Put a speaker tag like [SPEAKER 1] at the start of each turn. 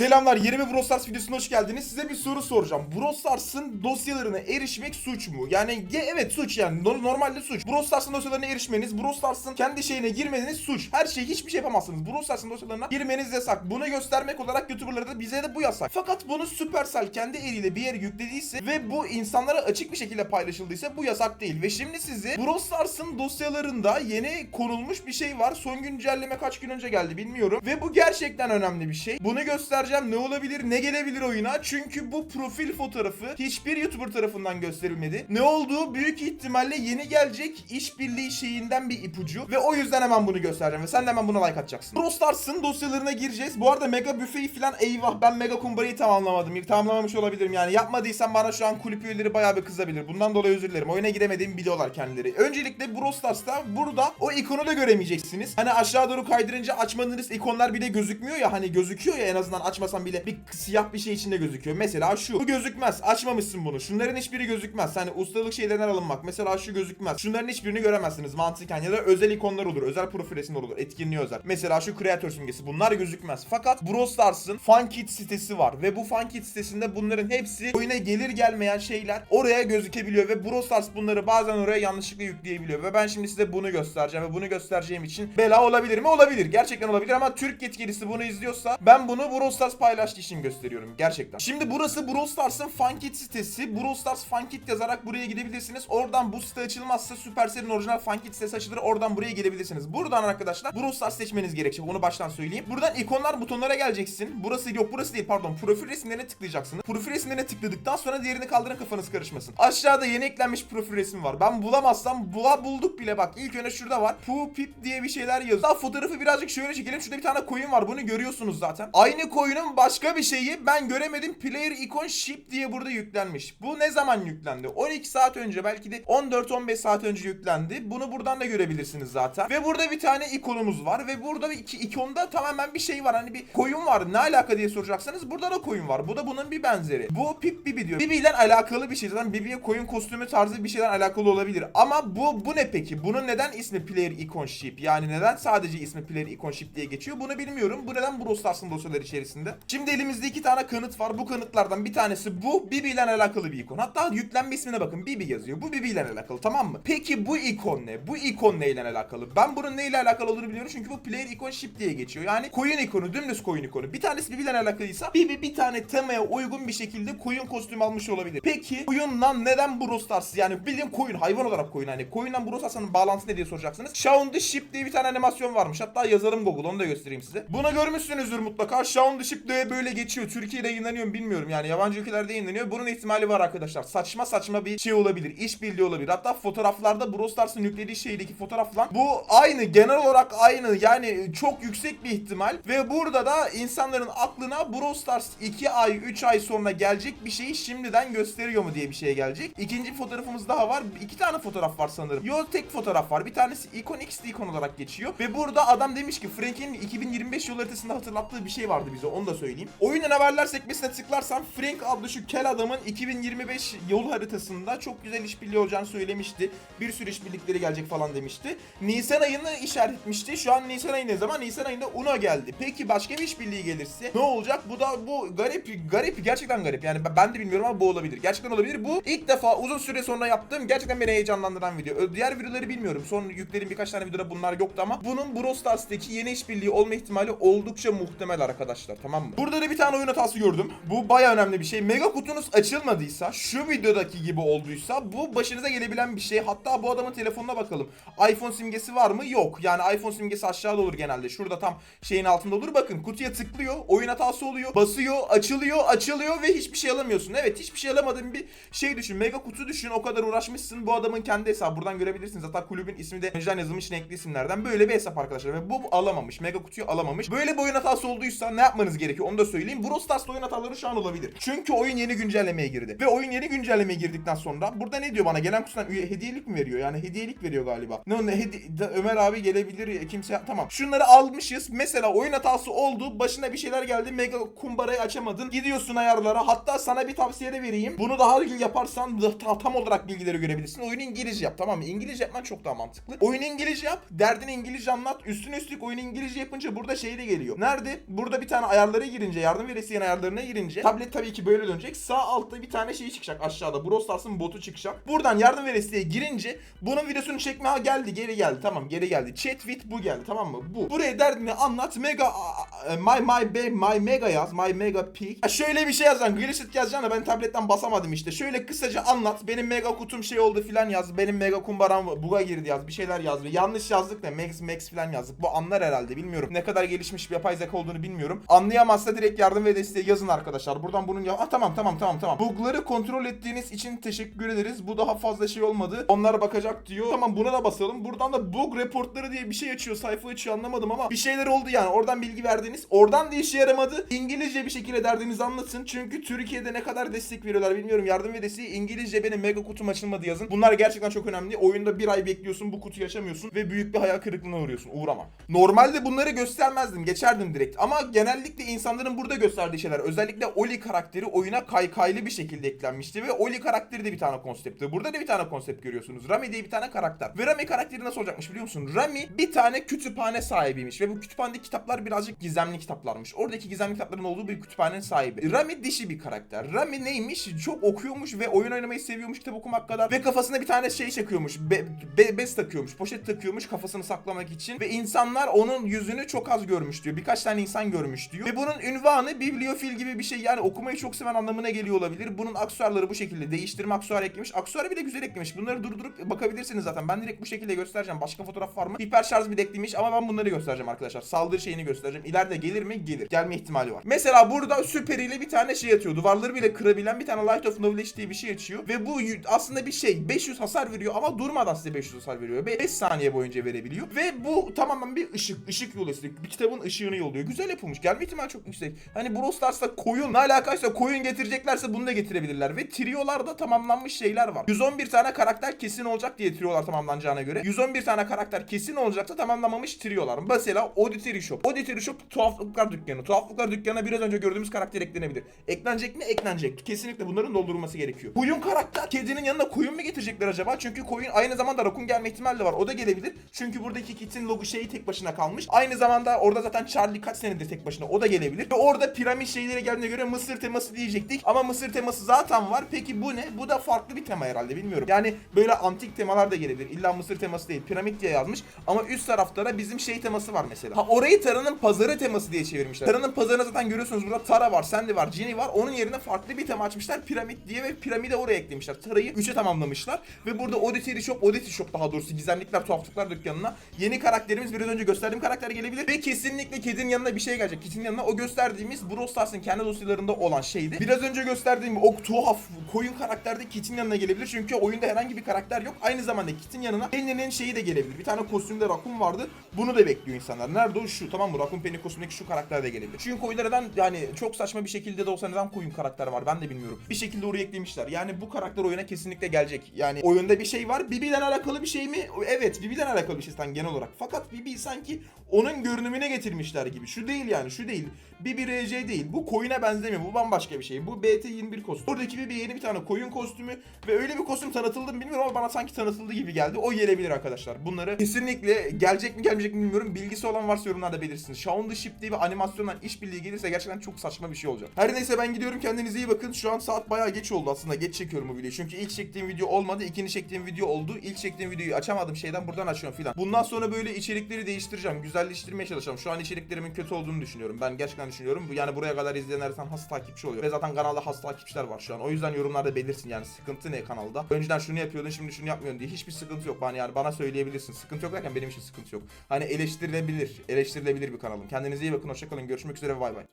[SPEAKER 1] Selamlar yeni bir Brawl Stars videosuna hoş geldiniz. Size bir soru soracağım. Brawl dosyalarına erişmek suç mu? Yani ge- evet suç yani No- normalde suç. Brawl dosyalarına erişmeniz, Brawl kendi şeyine girmeniz suç. Her şey hiçbir şey yapamazsınız. Brawl dosyalarına girmeniz yasak. Bunu göstermek olarak YouTuber'lara da bize de bu yasak. Fakat bunu Supercell kendi eliyle bir yere yüklediyse ve bu insanlara açık bir şekilde paylaşıldıysa bu yasak değil. Ve şimdi size Brawl dosyalarında yeni konulmuş bir şey var. Son güncelleme kaç gün önce geldi bilmiyorum. Ve bu gerçekten önemli bir şey. Bunu göstereceğim. Ne olabilir, ne gelebilir oyuna? Çünkü bu profil fotoğrafı hiçbir YouTuber tarafından gösterilmedi. Ne olduğu büyük ihtimalle yeni gelecek işbirliği şeyinden bir ipucu. Ve o yüzden hemen bunu göstereceğim. Ve sen de hemen buna like atacaksın. Brawl dosyalarına gireceğiz. Bu arada Mega Büfe'yi falan eyvah ben Mega Kumbara'yı tamamlamadım. Tamamlamamış olabilirim yani. Yapmadıysam bana şu an kulüp üyeleri bayağı bir kızabilir. Bundan dolayı özür dilerim. Oyuna giremediğimi biliyorlar kendileri. Öncelikle Brawl Stars'ta burada o ikonu da göremeyeceksiniz. Hani aşağı doğru kaydırınca açmadığınız ikonlar bile gözükmüyor ya. Hani gözüküyor ya en azından açmasan bile bir siyah bir şey içinde gözüküyor. Mesela şu. Bu gözükmez. Açmamışsın bunu. Şunların hiçbiri gözükmez. Hani ustalık şeylerinden alınmak. Mesela şu gözükmez. Şunların hiçbirini göremezsiniz mantıken. Ya da özel ikonlar olur. Özel profil resimler olur. Etkinliği özel. Mesela şu kreatör simgesi. Bunlar gözükmez. Fakat Brawl Stars'ın Funkit sitesi var. Ve bu Funkit sitesinde bunların hepsi oyuna gelir gelmeyen şeyler oraya gözükebiliyor. Ve Brawl Stars bunları bazen oraya yanlışlıkla yükleyebiliyor. Ve ben şimdi size bunu göstereceğim. Ve bunu göstereceğim için bela olabilir mi? Olabilir. Gerçekten olabilir ama Türk yetkilisi bunu izliyorsa ben bunu Brawl Stars paylaştığı için gösteriyorum. Gerçekten. Şimdi burası Brawl Stars'ın Funkit sitesi. Brawl Stars Funkit yazarak buraya gidebilirsiniz. Oradan bu site açılmazsa Supercell'in orijinal Funkit sitesi açılır. Oradan buraya gelebilirsiniz. Buradan arkadaşlar Brawl Stars seçmeniz gerekecek. Onu baştan söyleyeyim. Buradan ikonlar butonlara geleceksin. Burası yok burası değil pardon. Profil resimlerine tıklayacaksınız. Profil resimlerine tıkladıktan sonra diğerini kaldırın kafanız karışmasın. Aşağıda yeni eklenmiş profil resmi var. Ben bulamazsam bula bulduk bile bak. İlk önce şurada var. Pu pip diye bir şeyler yazıyor. Daha fotoğrafı birazcık şöyle çekelim. Şurada bir tane koyun var. Bunu görüyorsunuz zaten. Aynı koyunun başka bir şeyi ben göremedim. Player icon ship diye burada yüklenmiş. Bu ne zaman yüklendi? 12 saat önce belki de 14-15 saat önce yüklendi. Bunu buradan da görebilirsiniz zaten. Ve burada bir tane ikonumuz var ve burada iki ikonda tamamen bir şey var. Hani bir koyun var. Ne alaka diye soracaksanız burada da koyun var. Bu da bunun bir benzeri. Bu Pip Bibi diyor. Bibi ile alakalı bir şey. Zaten Bibi'ye koyun kostümü tarzı bir şeyden alakalı olabilir. Ama bu bu ne peki? Bunun neden ismi Player Icon Ship? Yani neden sadece ismi Player Icon Ship diye geçiyor? Bunu bilmiyorum. Bu neden Brawl Stars'ın dosyaları içerisinde? Şimdi elimizde iki tane kanıt var. Bu kanıtlardan bir tanesi bu. Bibi ile alakalı bir ikon. Hatta yüklenme ismine bakın. Bibi yazıyor. Bu Bibi ile alakalı tamam mı? Peki bu ikon ne? Bu ikon neyle alakalı? Ben bunun neyle alakalı olduğunu biliyorum çünkü bu Player Icon Ship diye geçiyor. Yani koyun ikonu, dümdüz koyun ikonu. Bir tanesi Bibi ile alakalıysa Bibi bir tane temaya uygun bir şekilde koyun kostümü almış olabilir. Peki koyundan neden Brawl Stars? Yani bildiğin koyun, hayvan olarak koyun. Hani koyundan Brawl Stars'ın bağlantısı ne diye soracaksınız. Shaun the Ship diye bir tane animasyon varmış. Hatta yazarım Google onu da göstereyim size. Bunu görmüşsünüzdür mutlaka. Shaun the Ship diye böyle geçiyor. Türkiye'de yayınlanıyor mu bilmiyorum yani. Yabancı ülkelerde yayınlanıyor. Bunun ihtimali var arkadaşlar. Saçma saçma bir şey olabilir. İşbirliği olabilir. Hatta fotoğraflarda Brawl Stars'ın yüklediği şeydeki fotoğraf falan. Bu aynı. Genel olarak aynı. Yani çok yüksek bir ihtimal. Ve burada da insanların aklına Brawl Stars 2 ay 3 ay sonra gelecek bir şeyi şimdiden gösteriyor mu diye bir şey gelecek. İkinci fotoğrafımız daha var. İki tane fotoğraf var sanırım. Yo tek fotoğraf var. Bir tanesi Icon X ikon olarak geçiyor. Ve burada adam demiş ki Frank'in 2025 yıl haritasında hatırlattığı bir şey vardı bize. Onu da söyleyeyim. Oyunun haberler sekmesine tıklarsam Frank adlı şu kel adamın 2025 yol haritasında çok güzel işbirliği olacağını söylemişti. Bir sürü işbirlikleri gelecek falan demişti. Nisan ayını işaret etmişti. Şu an Nisan ayı ne zaman? Nisan ayında Uno geldi. Peki başka bir işbirliği gelirse ne olacak? Bu da bu garip garip gerçekten garip. Yani ben- de bilmiyorum ama bu olabilir. Gerçekten olabilir. Bu ilk defa uzun süre sonra yaptığım gerçekten beni heyecanlandıran video. Diğer videoları bilmiyorum. Son yüklediğim birkaç tane videoda bunlar yoktu ama bunun Brawl yeni işbirliği olma ihtimali oldukça muhtemel arkadaşlar. Tamam mı? Burada da bir tane oyun hatası gördüm. Bu baya önemli bir şey. Mega kutunuz açılmadıysa, şu videodaki gibi olduysa bu başınıza gelebilen bir şey. Hatta bu adamın telefonuna bakalım. iPhone simgesi var mı? Yok. Yani iPhone simgesi aşağıda olur genelde. Şurada tam şeyin altında olur. Bakın kutuya tıklıyor. Oyun hatası oluyor. Basıyor, açılıyor, açılıyor ve hiçbir şey alamıyorsun. Evet hiçbir şey alamadığın bir şey düşün. Mega kutu düşün. O kadar uğraşmışsın. Bu adamın kendi hesabı. Buradan görebilirsiniz. Hatta kulübün ismi de önceden yazılmış renkli isimlerden. Böyle bir hesap arkadaşlar. Ve bu alamamış. Mega kutuyu alamamış. Böyle bir oyun hatası olduysa ne yapmanız gerekiyor? Onu da söyleyeyim. Brawl Stars'ta oyun hataları şu an olabilir. Çünkü oyun yeni güncellemeye girdi. Ve oyun yeni güncellemeye girdikten sonra burada ne diyor bana? Gelen kutudan üye hediyelik mi veriyor? Yani hediyelik veriyor galiba. Ne ne hedi Ömer abi gelebilir kimse tamam. Şunları almışız. Mesela oyun hatası oldu. Başına bir şeyler geldi. Mega kumbarayı açamadın. Gidiyorsun ayarlara. Hatta sana bir tavsiye de vereyim. Bunu daha iyi yaparsan tam olarak bilgileri görebilirsin. Oyunu İngilizce yap tamam mı? İngilizce yapman çok daha mantıklı. Oyunu İngilizce yap. Derdini İngilizce anlat. Üstüne üstlük oyunu İngilizce yapınca burada şey de geliyor. Nerede? Burada bir tane ayarlar ayarlara girince yardım ve desteğin ayarlarına girince tablet tabii ki böyle dönecek. Sağ altta bir tane şey çıkacak aşağıda. Brawl Stars'ın botu çıkacak. Buradan yardım ve desteğe girince bunun videosunu çekme ha geldi geri geldi tamam geri geldi. Chat with bu geldi tamam mı? Bu. Buraya derdini anlat. Mega my my be my mega yaz. My mega peak. Ha şöyle bir şey yazacaksın. Glitched yazacaksın da ben tabletten basamadım işte. Şöyle kısaca anlat. Benim mega kutum şey oldu filan yaz. Benim mega kumbaram buga girdi yaz. Bir şeyler yaz. Yanlış yazdık da max max filan yazdık. Bu anlar herhalde bilmiyorum. Ne kadar gelişmiş bir yapay zeka olduğunu bilmiyorum. Anlayamazsa direkt yardım ve desteği yazın arkadaşlar. Buradan bunun ya ah, tamam tamam tamam tamam. Bugları kontrol ettiğiniz için teşekkür ederiz. Bu daha fazla şey olmadı. Onlar bakacak diyor. Tamam buna da basalım. Buradan da bug reportları diye bir şey açıyor. Sayfa açıyor anlamadım ama bir şeyler oldu yani. Oradan bilgi verdiniz. Oradan da işe yaramadı. İngilizce bir şekilde derdinizi anlatın. Çünkü Türkiye'de ne kadar destek veriyorlar bilmiyorum. Yardım ve İngilizce benim mega kutum açılmadı yazın. Bunlar gerçekten çok önemli. Oyunda bir ay bekliyorsun bu kutuyu açamıyorsun ve büyük bir hayal kırıklığına uğruyorsun. Uğrama. Normalde bunları göstermezdim. Geçerdim direkt. Ama genellikle insanların burada gösterdiği şeyler. Özellikle Oli karakteri oyuna kaykaylı bir şekilde eklenmişti ve Oli karakteri de bir tane konseptti. Burada da bir tane konsept görüyorsunuz. Rami diye bir tane karakter. Ve Rami karakteri nasıl olacakmış biliyor musun? Rami bir tane kütüphane sahibiymiş ve bu kütüphanedeki kitaplar birazcık gizemli kitaplarmış. Oradaki gizemli kitapların olduğu bir kütüphanenin sahibi. Rami dişi bir karakter. Rami neymiş? Çok okuyormuş ve oyun oynamayı seviyormuş kitap okumak kadar. Ve kafasına bir tane şey çakıyormuş. Be, be- bez takıyormuş. Poşet takıyormuş kafasını saklamak için. Ve insanlar onun yüzünü çok az görmüş diyor. Birkaç tane insan görmüş diyor. Ve bunun ünvanı bibliofil gibi bir şey. Yani okumayı çok seven anlamına geliyor olabilir. Bunun aksesuarları bu şekilde. Değiştirme aksesuar eklemiş. Aksesuarı bile güzel eklemiş. Bunları durdurup bakabilirsiniz zaten. Ben direkt bu şekilde göstereceğim. Başka fotoğraf var mı? Hiper şarj bir eklemiş ama ben bunları göstereceğim arkadaşlar. Saldırı şeyini göstereceğim. İleride gelir mi? Gelir. Gelme ihtimali var. Mesela burada süperiyle bir tane şey atıyor. Duvarları bile kırabilen bir tane Light of Knowledge diye bir şey açıyor. Ve bu aslında bir şey. 500 hasar veriyor ama durmadan size 500 hasar veriyor. 5 saniye boyunca verebiliyor. Ve bu tamamen bir ışık. ışık yolu. Bir kitabın ışığını yolluyor. Güzel yapılmış. Gelme ihtimali çok yüksek. Hani Brawl Stars'ta koyun ne alakaysa koyun getireceklerse bunu da getirebilirler. Ve triolarda tamamlanmış şeyler var. 111 tane karakter kesin olacak diye triolar tamamlanacağına göre. 111 tane karakter kesin olacaksa tamamlanmamış triolar. Mesela Auditory Shop. Auditory Shop tuhaflıklar dükkanı. Tuhaflıklar dükkanına biraz önce gördüğümüz karakter eklenebilir. Eklenecek mi? Eklenecek. Kesinlikle bunların doldurulması gerekiyor. Koyun karakter. Kedinin yanına koyun mu getirecekler acaba? Çünkü koyun aynı zamanda rakun gelme ihtimali de var. O da gelebilir. Çünkü buradaki kitin logo şeyi tek başına kalmış. Aynı zamanda orada zaten Charlie kaç senedir tek başına. O da gelebilir. Ve orada piramit şeylere geldiğine göre Mısır teması diyecektik. Ama Mısır teması zaten var. Peki bu ne? Bu da farklı bir tema herhalde bilmiyorum. Yani böyle antik temalar da gelebilir. İlla Mısır teması değil. Piramit diye yazmış. Ama üst tarafta da bizim şey teması var mesela. Ha orayı Tara'nın pazarı teması diye çevirmişler. Tara'nın pazarını zaten görüyorsunuz burada Tara var, Sandy var, Ginny var. Onun yerine farklı bir tema açmışlar. Piramit diye ve piramide oraya eklemişler. Tara'yı 3'e tamamlamışlar. Ve burada Oddity Shop, Oddity Shop daha doğrusu gizemlikler, tuhaflıklar dükkanına yeni karakterimiz biraz önce gösterdiğim karakter gelebilir. Ve kesinlikle kedinin yanına bir şey gelecek. Kedinin yanına o gösterdiğimiz Brawl Stars'ın kendi dosyalarında olan şeydi. Biraz önce gösterdiğim o tuhaf koyun karakter de Kit'in yanına gelebilir. Çünkü oyunda herhangi bir karakter yok. Aynı zamanda Kit'in yanına Penny'nin şeyi de gelebilir. Bir tane kostümde Rakun vardı. Bunu da bekliyor insanlar. Nerede o? Şu. Tamam mı? Rakun Penny kostümündeki şu karakter de gelebilir. Çünkü oyunda neden yani çok saçma bir şekilde de olsa neden koyun karakter var ben de bilmiyorum. Bir şekilde oraya eklemişler. Yani bu karakter oyuna kesinlikle gelecek. Yani oyunda bir şey var. Bibi'den alakalı bir şey mi? Evet. Bibi'den alakalı bir şey zaten genel olarak. Fakat Bibi sanki onun görünümüne getirmişler gibi. Şu değil yani. Şu değil. Bibi RC değil. Bu koyuna benzemiyor. Bu bambaşka bir şey. Bu BT21 kostüm. Buradaki Bibi yeni bir tane koyun kostümü ve öyle bir kostüm tanıtıldı mı bilmiyorum ama bana sanki tanıtıldı gibi geldi. O gelebilir arkadaşlar. Bunları kesinlikle gelecek mi gelmeyecek mi bilmiyorum. Bilgisi olan varsa yorumlarda belirsin. Shaun the Ship diye bir animasyondan işbirliği gelirse gerçekten çok saçma bir şey olacak. Her neyse ben gidiyorum. Kendinize iyi bakın. Şu an saat bayağı geç oldu aslında. Geç çekiyorum bu videoyu. Çünkü ilk çektiğim video olmadı. ikinci çektiğim video oldu. İlk çektiğim videoyu açamadım şeyden buradan açıyorum filan. Bundan sonra böyle içerikleri değiştireceğim. Güzelleştirmeye çalışacağım. Şu an içeriklerimin kötü olduğunu düşünüyorum. Ben gerçekten düşünüyorum. Yani buraya kadar izleyenler zaten has takipçi oluyor. Ve zaten kanalda has takipçiler var şu an. O yüzden yorumlarda belirsin yani sıkıntı ne kanalda. Önceden şunu yapıyordun şimdi şunu yapmıyorsun diye hiçbir sıkıntı yok. Bana yani bana söyleyebilirsin. Sıkıntı yok derken benim için sıkıntı yok. Hani eleştirilebilir. Eleştirilebilir bir kanalım. Kendinize iyi bakın. Hoşçakalın. Görüşmek üzere. Bay bay.